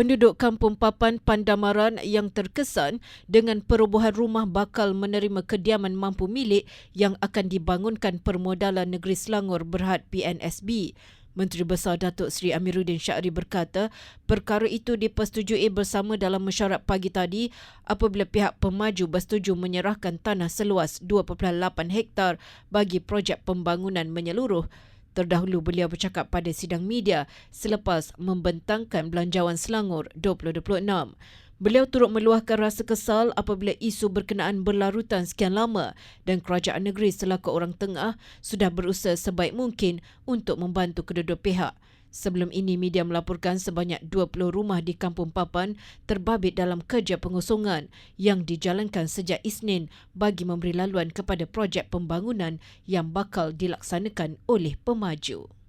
penduduk Kampung Papan Pandamaran yang terkesan dengan perobohan rumah bakal menerima kediaman mampu milik yang akan dibangunkan Permodalan Negeri Selangor Berhad PNSB. Menteri Besar Datuk Seri Amiruddin Syahri berkata, perkara itu dipersetujui bersama dalam mesyuarat pagi tadi apabila pihak pemaju bersetuju menyerahkan tanah seluas 2.8 hektar bagi projek pembangunan menyeluruh Terdahulu beliau bercakap pada sidang media selepas membentangkan Belanjawan Selangor 2026. Beliau turut meluahkan rasa kesal apabila isu berkenaan berlarutan sekian lama dan kerajaan negeri selaku orang tengah sudah berusaha sebaik mungkin untuk membantu kedua-dua pihak. Sebelum ini, media melaporkan sebanyak 20 rumah di Kampung Papan terbabit dalam kerja pengosongan yang dijalankan sejak Isnin bagi memberi laluan kepada projek pembangunan yang bakal dilaksanakan oleh pemaju.